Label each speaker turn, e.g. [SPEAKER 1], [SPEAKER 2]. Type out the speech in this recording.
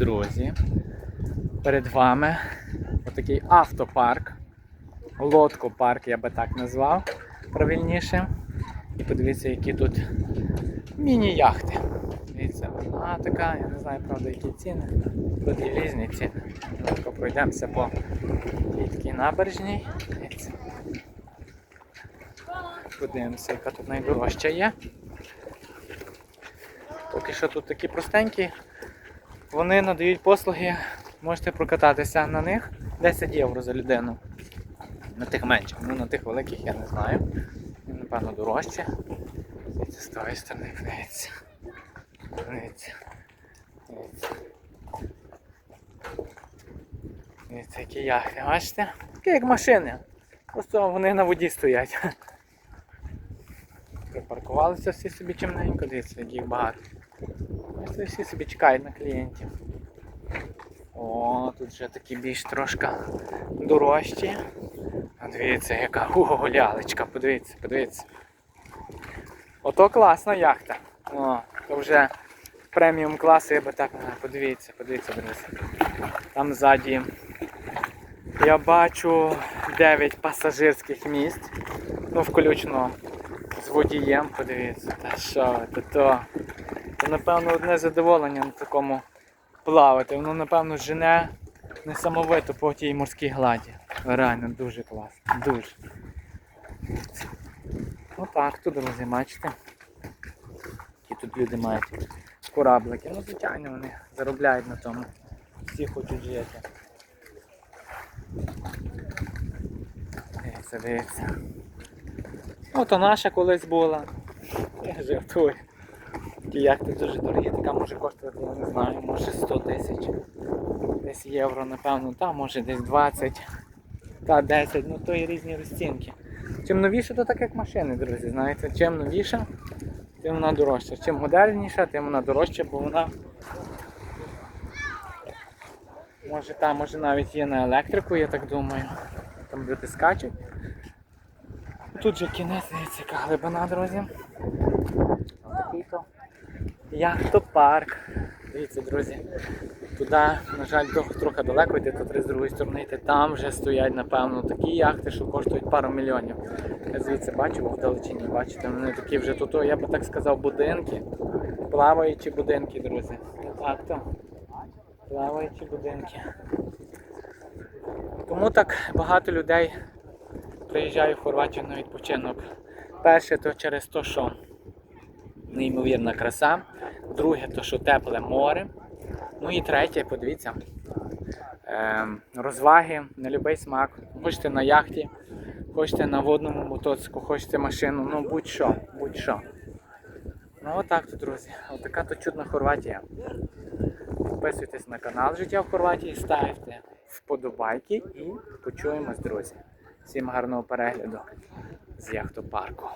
[SPEAKER 1] друзі, перед вами отакий автопарк, лодкопарк, я би так назвав правильніше. І подивіться, які тут міні-яхти. Дивіться, одна така, я не знаю, правда, які ціни. Тут є різні ціни. Давайте пройдемося по такій набережній. Подивимося, яка тут найдорожча є. Поки що тут такі простенькі. Вони надають послуги, можете прокататися на них 10 євро за людину. На тих менших, ну на тих великих я не знаю. Напевно, дорожче. Дивіться, з тої сторони дивіться. Дивіться. Дивіться. Дивіться, які яхти, бачите? Такі як машини. Просто вони на воді стоять. Припаркувалися всі собі чимненько, дивіться, їх багато. Бачите, всі собі чекають на клієнтів. О, тут вже такі більш трошки дорожчі. Дивіться, яка лялечка, подивіться, подивіться. Ото класна яхта. О, то вже преміум класу, я би так назвав. Подивіться, подивіться. Там ззаді я бачу 9 пасажирських місць. Ну, включно з водієм, подивіться. Та що, то то. Напевно одне задоволення на такому плавати. Воно, напевно, жене несамовито по тій морській гладі. Реально дуже класно. Дуже. Отак тут, друзі, бачите. Які тут люди мають кораблики. Ну, звичайно, вони заробляють на тому. Всі хочуть жити. Дивіться, дивіться. Ото наша колись була. Я жартую. Такі яхти дуже дорогі, така може коштувати, я не знаю, може 100 тисяч. Десь євро, напевно, та може десь 20 та 10, ну то є різні розцінки. Чим новіше, то так як машини, друзі. Знаєте, чим новіша, тим вона дорожча. Чим модельніша, тим вона дорожча, бо вона може там, може навіть є на електрику, я так думаю. Там люди скачуть. Тут же кінець, яка глибина, друзі. Такий то яхтопарк. Дивіться, друзі. Туди, на жаль, трохи, трохи далеко йти, то треба з другої сторони йти. Там вже стоять, напевно, такі яхти, що коштують пару мільйонів. Я звідси бачу в далечині, бачите, вони такі вже тут, я би так сказав, будинки. Плаваючі будинки, друзі. Так то. Плаваючі будинки. Тому так багато людей приїжджає в Хорватію на відпочинок. Перше, то через те, що неймовірна краса. Друге, то що тепле море. Ну і третє, подивіться, ем, розваги на будь-який смак. Хочете на яхті, хочете на водному мотоцику, хочете машину, ну будь-що, будь-що. Ну отак то, друзі. Отака то чудна Хорватія. Підписуйтесь на канал Життя в Хорватії, ставте вподобайки і почуємось, друзі. Всім гарного перегляду з яхтопарку.